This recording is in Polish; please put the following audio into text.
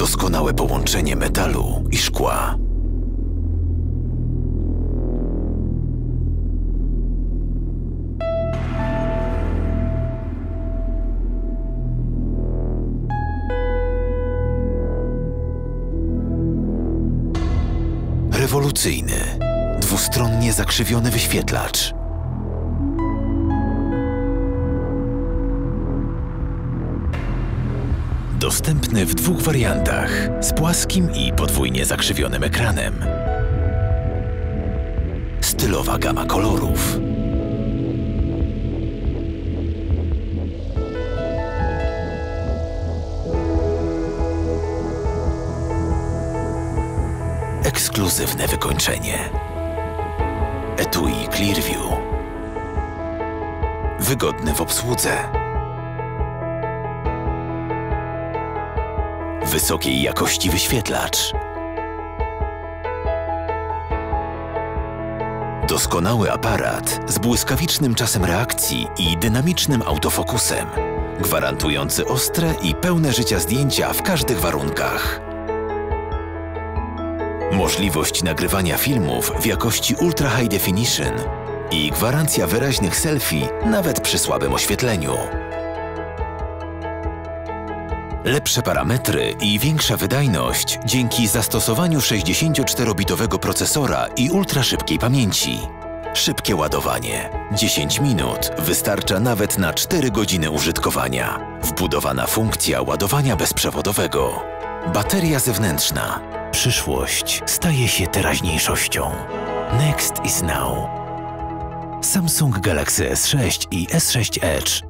Doskonałe połączenie metalu i szkła. Rewolucyjny, dwustronnie zakrzywiony wyświetlacz. Dostępny w dwóch wariantach z płaskim i podwójnie zakrzywionym ekranem. Stylowa gama kolorów. Ekskluzywne wykończenie. Etui Clearview. Wygodny w obsłudze. Wysokiej jakości wyświetlacz. Doskonały aparat z błyskawicznym czasem reakcji i dynamicznym autofokusem, gwarantujący ostre i pełne życia zdjęcia w każdych warunkach. Możliwość nagrywania filmów w jakości Ultra High Definition i gwarancja wyraźnych selfie nawet przy słabym oświetleniu. Lepsze parametry i większa wydajność dzięki zastosowaniu 64-bitowego procesora i ultraszybkiej pamięci. Szybkie ładowanie. 10 minut wystarcza nawet na 4 godziny użytkowania. Wbudowana funkcja ładowania bezprzewodowego. Bateria zewnętrzna. Przyszłość staje się teraźniejszością. Next is now. Samsung Galaxy S6 i S6 Edge